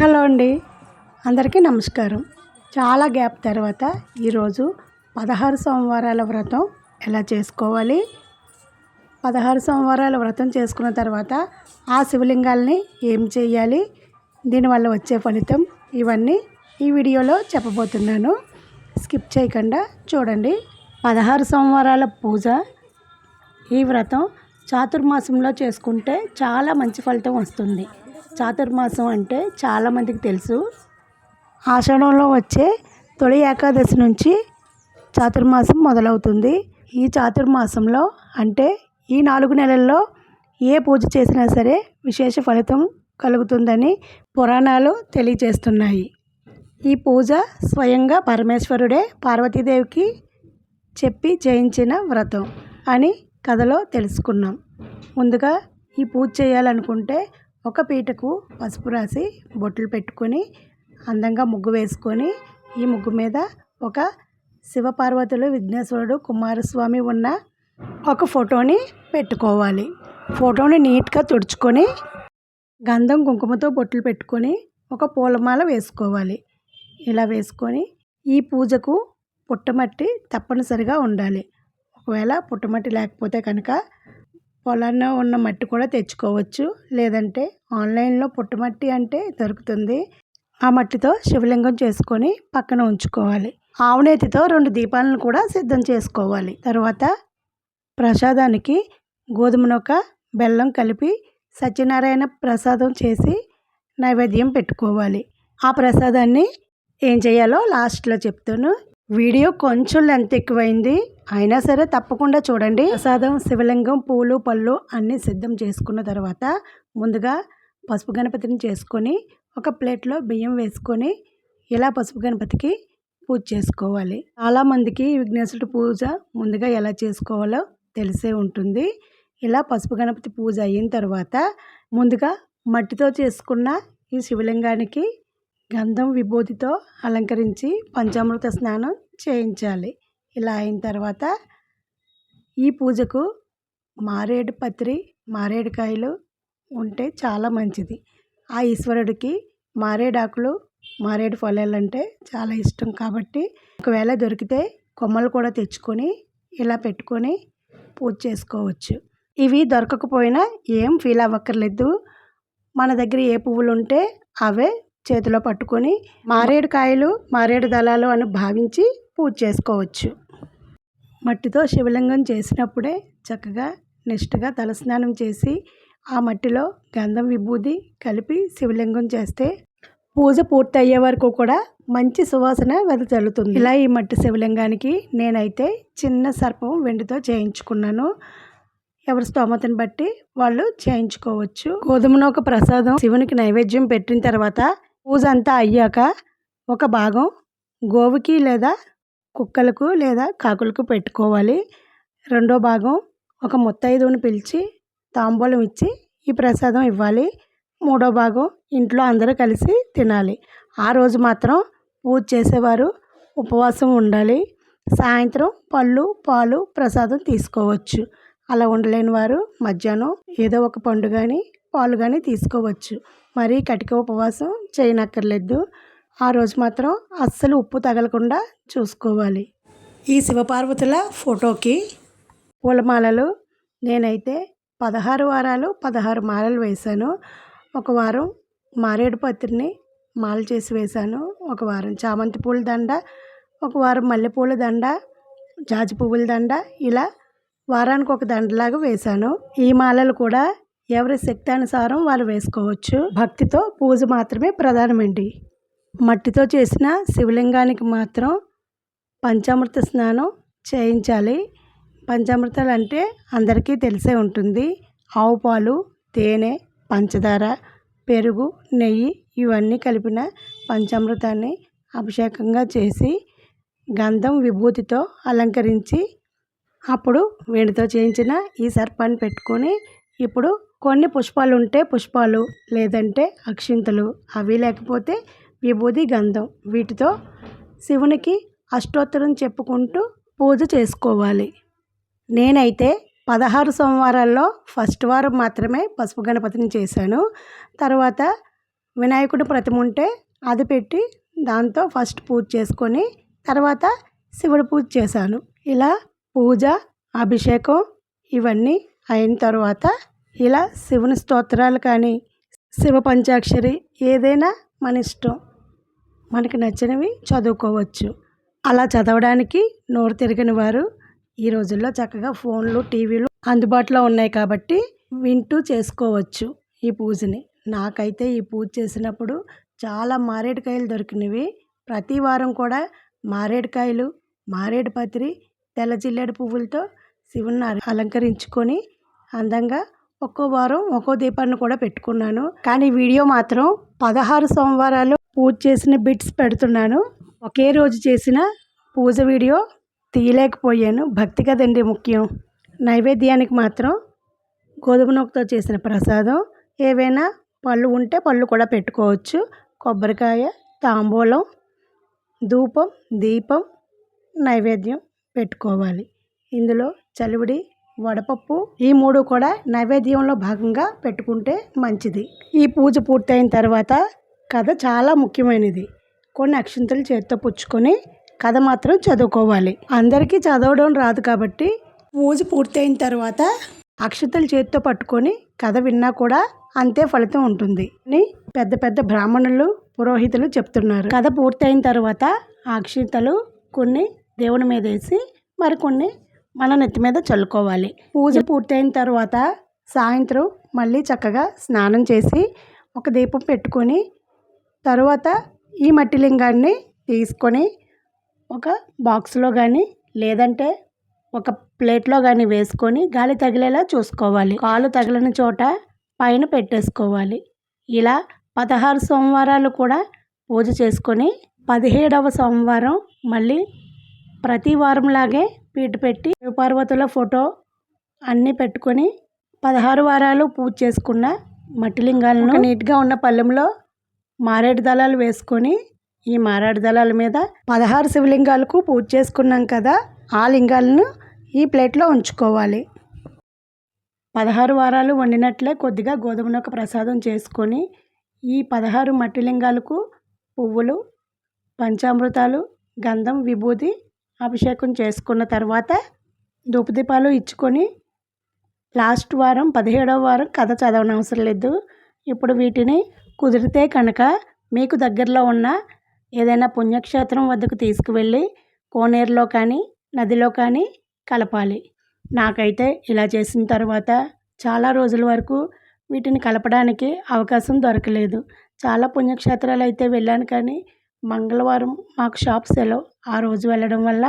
Hello అండి. అందరికీ నమస్కారం. చాలా గ్యాప్ తర్వాత ఈరోజు పదహారు సోమవారాల వ్రతం ఎలా చేసుకోవాలి? పదహారు సోమవారాల వ్రతం చేసుకున్న తర్వాత ఆ శివలింగాల్ని ఏం చేయాలి? దీనివల్ల వచ్చే ఫలితం ఇవన్నీ ఈ వీడియోలో చెప్పబోతున్నాను. స్కిప్ చేయకుండా చూడండి. పదహారు సోమవారాల పూజ. ఈ వ్రతం చాతుర్మాసంలో చేసుకుంటే చాలా మంచి ఫలితం వస్తుంది. చాతుర్మాసం అంటే చాలామందికి తెలుసు. ఆషాఢంలో వచ్చే తొలి ఏకాదశి నుంచి చాతుర్మాసం మొదలవుతుంది. ఈ చాతుర్మాసంలో అంటే ఈ నాలుగు నెలల్లో ఏ పూజ చేసినా సరే విశేష ఫలితం కలుగుతుందని పురాణాలు తెలియజేస్తున్నాయి. ఈ పూజ స్వయంగా పరమేశ్వరుడే పార్వతీదేవికి చెప్పి చేయించిన వ్రతం అని కథలో తెలుసుకున్నాం. ముందుగా ఈ పూజ చేయాలనుకుంటే ఒక పీటకు పసుపు రాసి బొట్లు పెట్టుకొని అందంగా ముగ్గు వేసుకొని ఈ ముగ్గు మీద ఒక శివపార్వతులు విఘ్నేశ్వరుడు కుమారస్వామి ఉన్న ఒక ఫోటోని పెట్టుకోవాలి. ఫోటోని నీట్గా తుడుచుకొని గంధం కుంకుమతో బొట్లు పెట్టుకొని ఒక పూలమాల వేసుకోవాలి. ఇలా వేసుకొని ఈ పూజకు పుట్టమట్టి తప్పనిసరిగా ఉండాలి. ఒకవేళ పుట్టమట్టి లేకపోతే కనుక పొలాల్లో ఉన్న మట్టి కూడా తెచ్చుకోవచ్చు. లేదంటే ఆన్లైన్లో పుట్టమట్టి అంటే దొరుకుతుంది. ఆ మట్టితో శివలింగం చేసుకొని పక్కన ఉంచుకోవాలి. ఆవునేతితో రెండు దీపాలను కూడా సిద్ధం చేసుకోవాలి. తర్వాత ప్రసాదానికి గోధుమ నొక్క బెల్లం కలిపి సత్యనారాయణ ప్రసాదం చేసి నైవేద్యం పెట్టుకోవాలి. ఆ ప్రసాదాన్ని ఏం చేయాలో లాస్ట్లో చెప్తాను. వీడియో కొంచెం లెంత్ ఎక్కువైంది. అయినా సరే తప్పకుండా చూడండి. ప్రసాదం శివలింగం పూలు పళ్ళు అన్నీ సిద్ధం చేసుకున్న తర్వాత ముందుగా పసుపు గణపతిని చేసుకొని ఒక ప్లేట్లో బియ్యం వేసుకొని ఇలా పసుపు గణపతికి పూజ చేసుకోవాలి. చాలామందికి విఘ్నేశ్వరుడు పూజ ముందుగా ఎలా చేసుకోవాలో తెలిసే ఉంటుంది. ఇలా పసుపు గణపతి పూజ అయిన తర్వాత ముందుగా మట్టితో చేసుకున్న ఈ శివలింగానికి గంధం విభూతితో అలంకరించి పంచామృత స్నానం చేయించాలి. ఇలా అయిన తర్వాత ఈ పూజకు మారేడు పత్రి మారేడుకాయలు ఉంటే చాలా మంచిది. ఆ ఈశ్వరుడికి మారేడాకులు మారేడు ఫలాలు అంటే చాలా ఇష్టం కాబట్టి ఒకవేళ దొరికితే కొమ్మలు కూడా తెచ్చుకొని ఇలా పెట్టుకొని పూజ చేసుకోవచ్చు. ఇవి దొరకకపోయినా ఏం ఫీల్ అవ్వక్కర్లేదు. మన దగ్గర ఏ పువ్వులు ఉంటే అవే చేతిలో పట్టుకొని మారేడు కాయలు మారేడు దళాలు అని భావించి పూజ చేసుకోవచ్చు. మట్టితో శివలింగం చేసినప్పుడే చక్కగా నిష్ఠగా తలస్నానం చేసి ఆ మట్టిలో గంధం విభూది కలిపి శివలింగం చేస్తే పూజ పూర్తి అయ్యే వరకు కూడా మంచి సువాసన వెదజల్లుతుంది ఇలా ఈ మట్టి శివలింగానికి నేనైతే చిన్న సర్పం వెండితో చేయించుకున్నాను. ఎవరి స్తోమతను బట్టి వాళ్ళు చేయించుకోవచ్చు. గోధుమ నూక ప్రసాదం శివునికి నైవేద్యం పెట్టిన తర్వాత పూజ అంతా అయ్యాక ఒక భాగం గోవుకి లేదా కుక్కలకు లేదా కాకులకు పెట్టుకోవాలి. రెండో భాగం ఒక ముత్తైదువుని పిలిచి తాంబూలం ఇచ్చి ఈ ప్రసాదం ఇవ్వాలి. మూడో భాగం ఇంట్లో అందరూ కలిసి తినాలి. ఆ రోజు మాత్రం పూజ చేసేవారు ఉపవాసం ఉండాలి. సాయంత్రం పళ్ళు పాలు ప్రసాదం తీసుకోవచ్చు. అలా ఉండలేని వారు మధ్యాహ్నం ఏదో ఒక పండు కానీ పాలు కానీ తీసుకోవచ్చు. మరీ కటిక ఉపవాసం చేయనక్కర్లేదు. ఆ రోజు మాత్రం అస్సలు ఉప్పు తగలకుండా చూసుకోవాలి. ఈ శివపార్వతుల ఫోటోకి పూలమాలలు నేనైతే పదహారు వారాలు పదహారు మాలలు వేశాను. ఒక వారం మారేడు పత్రిని మాల చేసి వేశాను. ఒక వారం చామంతి పూల దండ ఒక వారం మల్లెపూల దండ జాజి పువ్వుల దండ ఇలా వారానికి ఒక దండలాగా వేశాను. ఈ మాలలు కూడా ఎవరి శక్తి అనుసారం వాళ్ళు వేసుకోవచ్చు. భక్తితో పూజ మాత్రమే ప్రధానమండి. మట్టితో చేసిన శివలింగానికి మాత్రం పంచామృత స్నానం చేయించాలి. పంచామృతాలు అంటే అందరికీ తెలిసే ఉంటుంది. ఆవు పాలు తేనె పంచదార పెరుగు నెయ్యి ఇవన్నీ కలిపిన పంచామృతాన్ని అభిషేకంగా చేసి గంధం విభూతితో అలంకరించి అప్పుడు వేడితో చేయించిన ఈ సర్పాన్ని పెట్టుకొని ఇప్పుడు కొన్ని పుష్పాలు ఉంటే పుష్పాలు లేదంటే అక్షింతలు. అవి లేకపోతే విభూది గంధం. వీటితో శివునికి అష్టోత్తరం చెప్పుకుంటూ పూజ చేసుకోవాలి. నేనైతే పదహారు సోమవారాల్లో ఫస్ట్ వారం మాత్రమే పసుపు గణపతిని చేశాను. తర్వాత వినాయకుడు ప్రతిమ ఉంటే అది పెట్టి దాంతో ఫస్ట్ పూజ చేసుకొని తర్వాత శివుడు పూజ చేశాను. ఇలా పూజ అభిషేకం ఇవన్నీ అయిన తర్వాత ఇలా శివుని స్తోత్రాలు కానీ శివ పంచాక్షరి ఏదైనా మన ఇష్టం. మనకి నచ్చినవి చదువుకోవచ్చు. అలా చదవడానికి నోరు తిరిగిన వారు ఈ రోజుల్లో చక్కగా ఫోన్లు టీవీలు అందుబాటులో ఉన్నాయి కాబట్టి వింటూ చేసుకోవచ్చు ఈ పూజని. నాకైతే ఈ పూజ చేసినప్పుడు చాలా మారేడుకాయలు దొరికినవి. ప్రతి వారం కూడా మారేడుకాయలు మారేడు పత్రి తెల్ల జిల్లేడు పువ్వులతో శివుని అలంకరించుకొని అందంగా ఒక్కో వారం ఒక్కో దీపాన్ని కూడా పెట్టుకున్నాను. కానీ వీడియో మాత్రం పదహారు సోమవారాలు పూజ చేసిన బిట్స్ పెడుతున్నాను. ఒకే రోజు చేసిన పూజ వీడియో తీయలేకపోయాను. భక్తి కదండి ముఖ్యం. నైవేద్యానికి మాత్రం గోధుమ నూకతో చేసిన ప్రసాదం. ఏవైనా పళ్ళు ఉంటే పళ్ళు కూడా పెట్టుకోవచ్చు. కొబ్బరికాయ తాంబూలం ధూపం దీపం నైవేద్యం పెట్టుకోవాలి. ఇందులో చలివిడి వడపప్పు ఈ మూడు కూడా నైవేద్యంలో భాగంగా పెట్టుకుంటే మంచిది. ఈ పూజ పూర్తయిన తర్వాత కథ చాలా ముఖ్యమైనది. కొన్ని అక్షంతలు చేత్తో పుచ్చుకొని కథ మాత్రం చదువుకోవాలి. అందరికీ చదవడం రాదు కాబట్టి పూజ పూర్తయిన తర్వాత అక్షతలు చేత్తో పట్టుకొని కథ విన్నా కూడా అంతే ఫలితం ఉంటుంది అని పెద్ద పెద్ద బ్రాహ్మణులు పురోహితులు చెప్తున్నారు. కథ పూర్తయిన తర్వాత ఆ అక్షతలు కొన్ని దేవుని మీద వేసి మరికొన్ని మన నెత్తి మీద చల్లుకోవాలి. పూజ పూర్తయిన తర్వాత సాయంత్రం మళ్ళీ చక్కగా స్నానం చేసి ఒక దీపం పెట్టుకొని తర్వాత ఈ మట్టి లింగాన్ని తీసుకొని ఒక బాక్స్లో కానీ లేదంటే ఒక ప్లేట్లో కానీ వేసుకొని గాలి తగిలేలా చూసుకోవాలి. కాలు తగిలిన చోట పైన పెట్టేసుకోవాలి. ఇలా పదహారు సోమవారాలు కూడా పూజ చేసుకొని పదిహేడవ సోమవారం మళ్ళీ ప్రతి వారంలాగే పీట పెట్టి పార్వతుల ఫోటో అన్నీ పెట్టుకొని పదహారు వారాలు పూజ చేసుకున్న మట్టి లింగాలను నీట్గా ఉన్న పళ్ళెంలో మారేడు దళాలు వేసుకొని ఈ మారేడు దళాల మీద పదహారు శివలింగాలకు పూజ చేసుకున్నాం కదా ఆ లింగాలను ఈ ప్లేట్లో ఉంచుకోవాలి. పదహారు వారాలు వండినట్లే కొద్దిగా గోధుమ నూక ప్రసాదం చేసుకొని ఈ పదహారు మట్టి లింగాలకు పువ్వులు పంచామృతాలు గంధం విభూతి అభిషేకం చేసుకున్న తర్వాత ధూపదీపాలు ఇచ్చుకొని లాస్ట్ వారం పదిహేడవ వారం కథ చదవనవసరం లేదు. ఇప్పుడు వీటిని కుదిరితే కనుక మీకు దగ్గరలో ఉన్న ఏదైనా పుణ్యక్షేత్రం వద్దకు తీసుకువెళ్ళి కోనేరులో కానీ నదిలో కానీ కలపాలి. నాకైతే ఇలా చేసిన తర్వాత చాలా రోజుల వరకు వీటిని కలపడానికి అవకాశం దొరకలేదు. చాలా పుణ్యక్షేత్రాలు అయితే వెళ్ళాను కానీ మంగళవారం మాకు షాప్ సెలవు. ఆ రోజు వెళ్ళడం వల్ల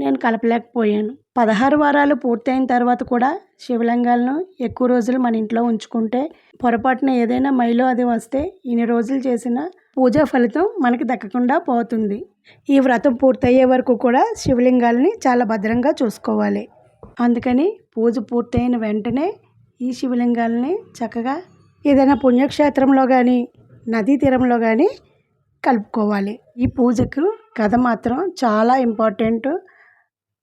నేను కలపలేకపోయాను. పదహారు వారాలు పూర్తయిన తర్వాత కూడా శివలింగాలను ఎక్కువ రోజులు మన ఇంట్లో ఉంచుకుంటే పొరపాటున ఏదైనా మైలో అది వస్తే ఇన్ని రోజులు చేసిన పూజా ఫలితం మనకి దక్కకుండా పోతుంది. ఈ వ్రతం పూర్తయ్యే వరకు కూడా శివలింగాలని చాలా భద్రంగా చూసుకోవాలి. అందుకని పూజ పూర్తయిన వెంటనే ఈ శివలింగాలని చక్కగా ఏదైనా పుణ్యక్షేత్రంలో కానీ నదీ తీరంలో కానీ కలుపుకోవాలి. ఈ పూజకు కథ మాత్రం చాలా ఇంపార్టెంట్.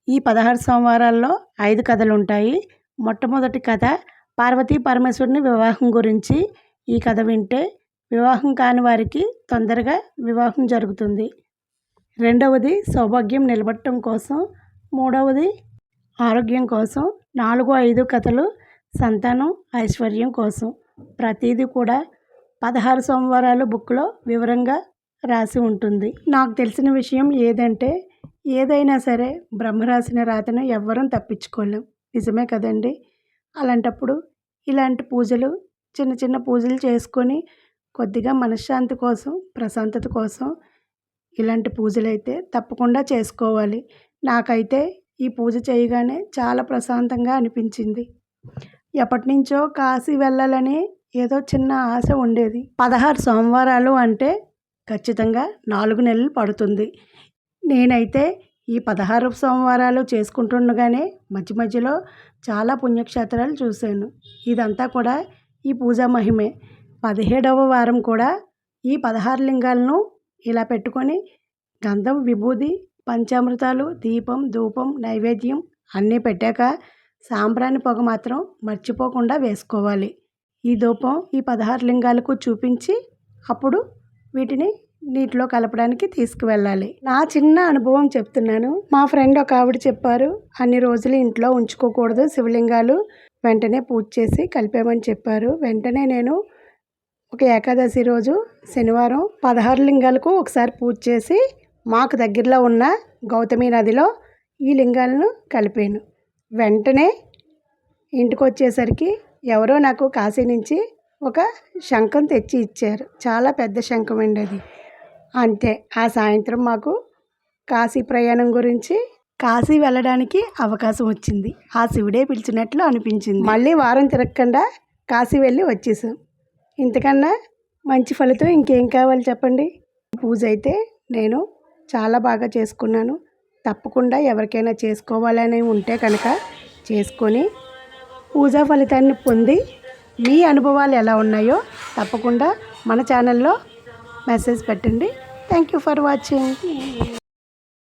ఈ పదహారు సోమవారాల్లో ఐదు కథలు ఉంటాయి. మొట్టమొదటి కథ పార్వతీ పరమేశ్వరుని వివాహం గురించి. ఈ కథ వింటే వివాహం కాని వారికి తొందరగా వివాహం జరుగుతుంది. రెండవది సౌభాగ్యం నిలబట్టడం కోసం. మూడవది ఆరోగ్యం కోసం. నాలుగు ఐదు కథలు సంతానం ఐశ్వర్యం కోసం. ప్రతిదీ కూడా పదహారు సోమవారాలు బుక్లో వివరంగా రాసి ఉంటుంది. నాకు తెలిసిన విషయం ఏదంటే ఏదైనా సరే బ్రహ్మ రాసిన రాతను ఎవ్వరం తప్పించుకోలేం. నిజమే కదండి? అలాంటప్పుడు ఇలాంటి పూజలు చిన్న చిన్న పూజలు చేసుకొని కొద్దిగా మనశ్శాంతి కోసం ప్రశాంతత కోసం ఇలాంటి పూజలు అయితే తప్పకుండా చేసుకోవాలి. నాకైతే ఈ పూజ చేయగానే చాలా ప్రశాంతంగా అనిపించింది. ఎప్పటి నుంచో కాశీ వెళ్ళాలని ఏదో చిన్న ఆశ ఉండేది. పదహారు సోమవారాలు అంటే ఖచ్చితంగా నాలుగు నెలలు పడుతుంది. నేనైతే ఈ పదహారు సోమవారాలు చేసుకుంటుండగానే మధ్య మధ్యలో చాలా పుణ్యక్షేత్రాలు చూశాను. ఇదంతా కూడా ఈ పూజా మహిమే. పదిహేడవ వారం కూడా ఈ పదహారు లింగాలను ఇలా పెట్టుకొని గంధం విభూది పంచామృతాలు దీపం ధూపం నైవేద్యం అన్నీ పెట్టాక సాంబ్రాణి పొగ మాత్రం మర్చిపోకుండా వేసుకోవాలి. ఈ ధూపం ఈ పదహారు లింగాలకు చూపించి అప్పుడు వీటిని నీటిలో కలపడానికి తీసుకువెళ్ళాలి. నా చిన్న అనుభవం చెప్తున్నాను. మా ఫ్రెండ్ ఒక ఆవిడ చెప్పారు అన్ని రోజులు ఇంట్లో ఉంచుకోకూడదు శివలింగాలు. వెంటనే పూజ చేసి కలిపామని చెప్పారు. వెంటనే నేను ఒక ఏకాదశి రోజు శనివారం పదహారు లింగాలకు ఒకసారి పూజ చేసి మాకు దగ్గరలో ఉన్న గౌతమి నదిలో ఈ లింగాలను కలిపాను. వెంటనే ఇంటికి వచ్చేసరికి ఎవరో నాకు కాశీ నుంచి ఒక శంఖం తెచ్చి ఇచ్చారు. చాలా పెద్ద శంఖం అండి అది. అంతే ఆ సాయంత్రం మాకు కాశీ ప్రయాణం గురించి కాశీ వెళ్ళడానికి అవకాశం వచ్చింది. ఆ శివుడే పిలిచినట్లు అనిపించింది. మళ్ళీ వారం తిరగకుండా కాశీ వెళ్ళి వచ్చేసాం. ఇంతకన్నా మంచి ఫలితం ఇంకేం కావాలి చెప్పండి? పూజ అయితే నేను చాలా బాగా చేసుకున్నాను. తప్పకుండా ఎవరికైనా చేసుకోవాలని ఉంటే కనుక చేసుకొని పూజా ఫలితాన్ని పొంది మీ అనుభవాలు ఎలా ఉన్నాయో తప్పకుండా మన ఛానల్లో మెసేజ్ పెట్టండి. Thank you for watching